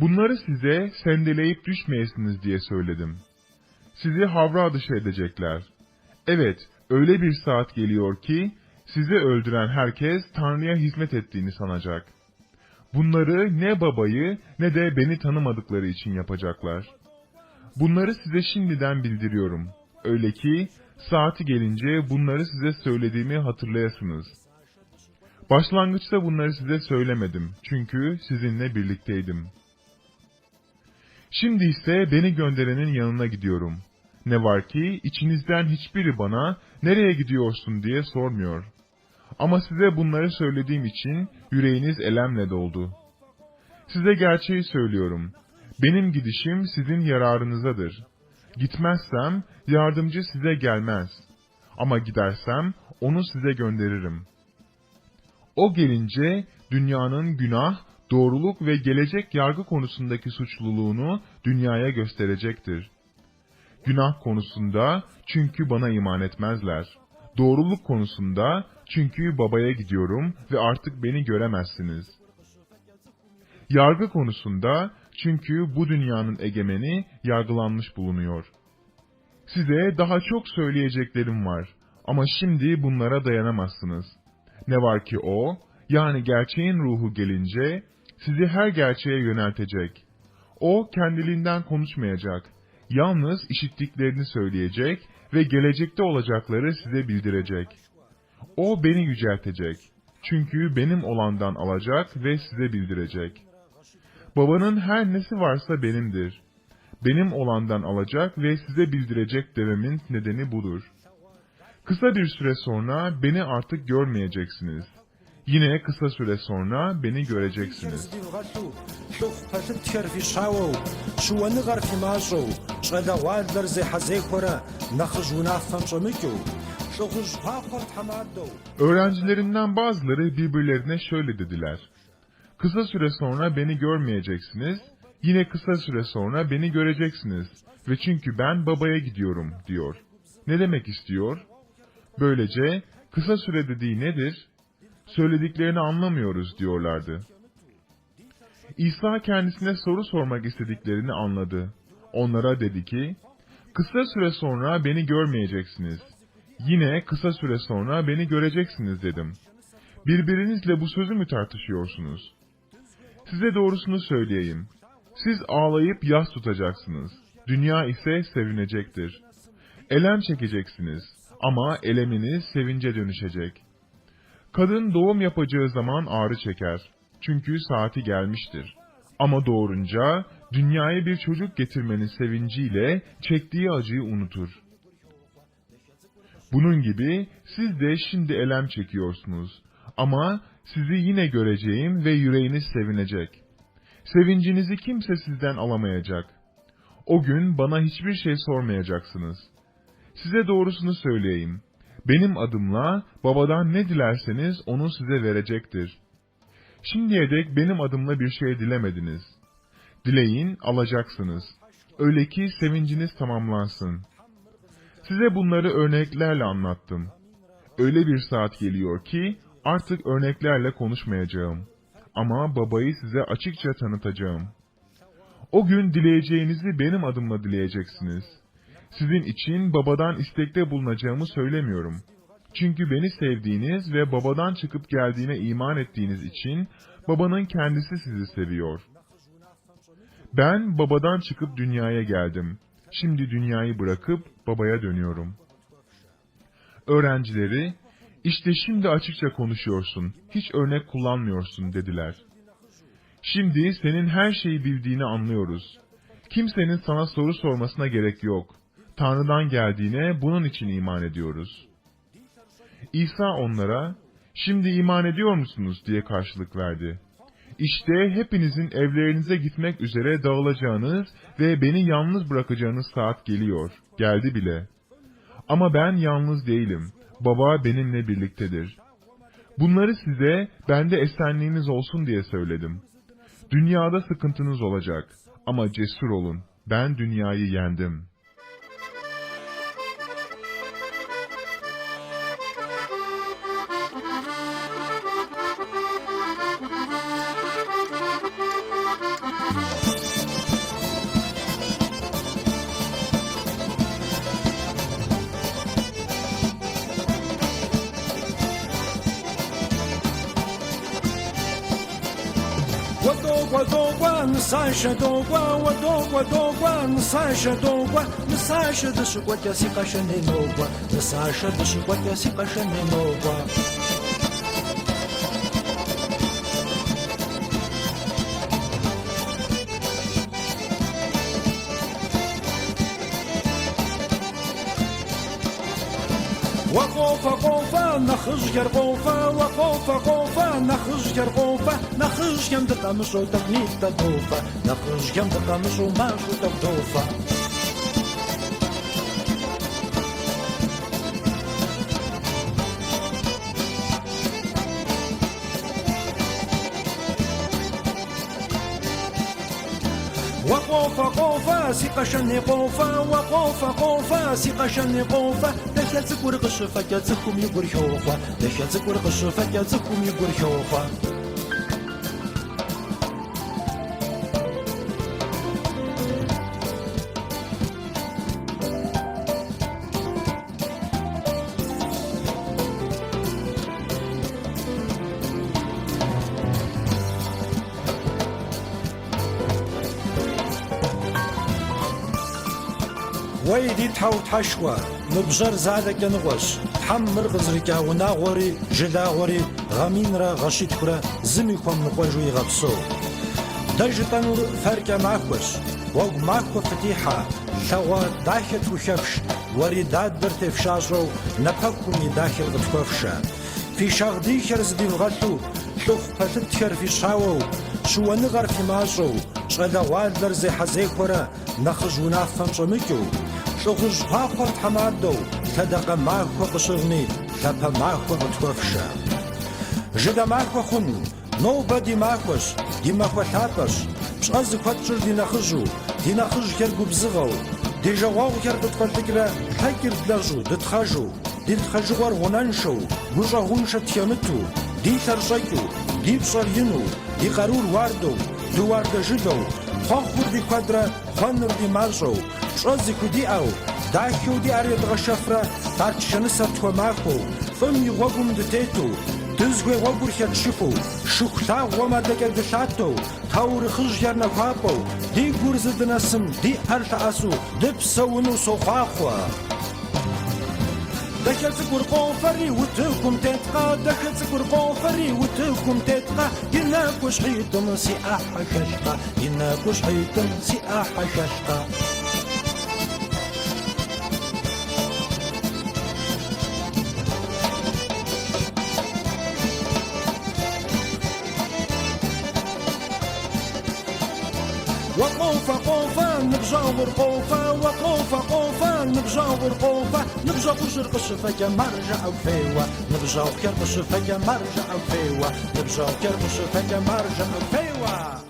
Bunları size sendeleyip düşmeyesiniz diye söyledim. Sizi havra dışı edecekler. Evet, öyle bir saat geliyor ki, sizi öldüren herkes Tanrı'ya hizmet ettiğini sanacak. Bunları ne babayı ne de beni tanımadıkları için yapacaklar. Bunları size şimdiden bildiriyorum. Öyle ki, saati gelince bunları size söylediğimi hatırlayasınız. Başlangıçta bunları size söylemedim, çünkü sizinle birlikteydim. Şimdi ise beni gönderenin yanına gidiyorum. Ne var ki içinizden hiçbiri bana nereye gidiyorsun diye sormuyor. Ama size bunları söylediğim için yüreğiniz elemle doldu. Size gerçeği söylüyorum. Benim gidişim sizin yararınızadır. Gitmezsem yardımcı size gelmez. Ama gidersem onu size gönderirim. O gelince dünyanın günah, doğruluk ve gelecek yargı konusundaki suçluluğunu dünyaya gösterecektir. Günah konusunda çünkü bana iman etmezler. Doğruluk konusunda çünkü babaya gidiyorum ve artık beni göremezsiniz. Yargı konusunda çünkü bu dünyanın egemeni yargılanmış bulunuyor. Size daha çok söyleyeceklerim var ama şimdi bunlara dayanamazsınız. Ne var ki o, yani gerçeğin ruhu gelince sizi her gerçeğe yöneltecek. O kendiliğinden konuşmayacak. Yalnız işittiklerini söyleyecek ve gelecekte olacakları size bildirecek. O beni yüceltecek. Çünkü benim olandan alacak ve size bildirecek. Babanın her nesi varsa benimdir. Benim olandan alacak ve size bildirecek dememin nedeni budur. Kısa bir süre sonra beni artık görmeyeceksiniz. Yine kısa süre sonra beni göreceksiniz. Öğrencilerinden bazıları birbirlerine şöyle dediler. Kısa süre sonra beni görmeyeceksiniz, yine kısa süre sonra beni göreceksiniz ve çünkü ben babaya gidiyorum diyor. Ne demek istiyor? Böylece kısa süre dediği nedir? Söylediklerini anlamıyoruz diyorlardı. İsa kendisine soru sormak istediklerini anladı. Onlara dedi ki, kısa süre sonra beni görmeyeceksiniz. Yine kısa süre sonra beni göreceksiniz dedim. Birbirinizle bu sözü mü tartışıyorsunuz? Size doğrusunu söyleyeyim. Siz ağlayıp yas tutacaksınız. Dünya ise sevinecektir. Elem çekeceksiniz ama eleminiz sevince dönüşecek. Kadın doğum yapacağı zaman ağrı çeker. Çünkü saati gelmiştir. Ama doğurunca dünyaya bir çocuk getirmenin sevinciyle çektiği acıyı unutur. Bunun gibi siz de şimdi elem çekiyorsunuz. Ama sizi yine göreceğim ve yüreğiniz sevinecek. Sevincinizi kimse sizden alamayacak. O gün bana hiçbir şey sormayacaksınız. Size doğrusunu söyleyeyim. Benim adımla babadan ne dilerseniz onu size verecektir. Şimdiye dek benim adımla bir şey dilemediniz. Dileyin, alacaksınız. Öyle ki sevinciniz tamamlansın. Size bunları örneklerle anlattım. Öyle bir saat geliyor ki artık örneklerle konuşmayacağım. Ama babayı size açıkça tanıtacağım. O gün dileyeceğinizi benim adımla dileyeceksiniz. Sizin için babadan istekte bulunacağımı söylemiyorum. Çünkü beni sevdiğiniz ve babadan çıkıp geldiğine iman ettiğiniz için babanın kendisi sizi seviyor. Ben babadan çıkıp dünyaya geldim. Şimdi dünyayı bırakıp babaya dönüyorum. Öğrencileri, işte şimdi açıkça konuşuyorsun, hiç örnek kullanmıyorsun dediler. Şimdi senin her şeyi bildiğini anlıyoruz. Kimsenin sana soru sormasına gerek yok. Tanrı'dan geldiğine bunun için iman ediyoruz. İsa onlara, şimdi iman ediyor musunuz diye karşılık verdi. İşte hepinizin evlerinize gitmek üzere dağılacağınız ve beni yalnız bırakacağınız saat geliyor. Geldi bile. Ama ben yalnız değilim. Baba benimle birliktedir. Bunları size bende esenliğiniz olsun diye söyledim. Dünyada sıkıntınız olacak ama cesur olun. Ben dünyayı yendim. 关，三十多关，我 дуга, дуга, дуга, ну саша, дуга, ну саша, досюготя. وقوفا قوفا سيقا شني قوفا وقوفا قوفا سيقا شني قوفا دخل تكور قشفة جاتكم يقول شوفا دخل تكور قشفة جاتكم يقول شوفا ويدي تحاو تحشوى نبجر زادك ينغوش تحمر غزركا وناغوري جلاغوري غامين را غشيت كرا زمي كوم نقوجو يغبسو دجتن فركا ныбжьэр задэкӀэныгъуэщ, хьэмыр къызэрыкӀа унагъуэри жылагъуэри гъэминрэ гъэщитхурэ зым и хуэмыныкъуэжу игъэпсэу. Дэ жытӀэнур фэркӀэ махуэщ, уэгу махуэ фытехьа, лъэгъуэ дахэ тхухэфщ, уэри дадэр тефшащӀэу нэпэкум и дахэр къытхуэфшэ. Фи шагъдийхэр зыдивгъэлъу, лӀыху пэлъытхэр фищауэу, щыуэныгъэр фимащӀэу, щӀалэгъуалэр зехьэзехуэрэ нэхъыжь унафэм щӀэмыкӀыу, Щыгъужъхьакъор тхьэмадэу, лъэдакъэмахуэ къыщыгъни лъэпэмахуэ къытхуэфшэ. Жыгэмахуэ хъуну, нобэ ди махуэщ, ди махуэ лъапӏэщ, пщӏэ зыхуэтщӏыр ди нэхъыжьу, ди нэхъыжьхэр губзыгъэу, ди жагъуэгъухэр къытхуэлӏыкӏрэ тхьэкӏир блэжьу, дытхъэжу, ди лъхъэжыгъуэр гъунэншэу, гущӏэгъуншэ тхеныту, ди лъэр щӏэкӏыу, ди пщӏэр ину, ди къарур уардэу, дуардэжыдэу, хъуэхъур ди куэдрэ хъуэнур ди мащӏэу, ҿызи кудиӀау, дахьу диӀар едгъэшэфрэ тарчшэнысэ тхуэмахуэу, фӀым и гъуэгум дытету, дызгуей гъуэгур хэтшыпу, шыху лъагъуэм адэкӀэдылъатэу, таурыхъыжьхэр нэхуапӀэу, ди гур зыдынэсым ди Ӏэр лъэӀэсу дыпсэуну сохъуахъуэ. Дахэ цӀыкӀур къофэри утыкум тетхъэ, дахэ цӀыкӀур къофэри утыкум тетхъэ, и нэкӀущхьитӀым си Ӏыхьэ хэлъхъэ, и нэкӀущхьитӀым си Ӏыхьэ хэлъхъэ. وقوفة قوفة نبجاور قوفة وقوفة قوفة نبجاور قوفة نبجا قشر قشفة يا مرجع وفيوة نبجا كر قشفة يا مرجع وفيوة نبجا كر قشفة يا مرجع وفيوة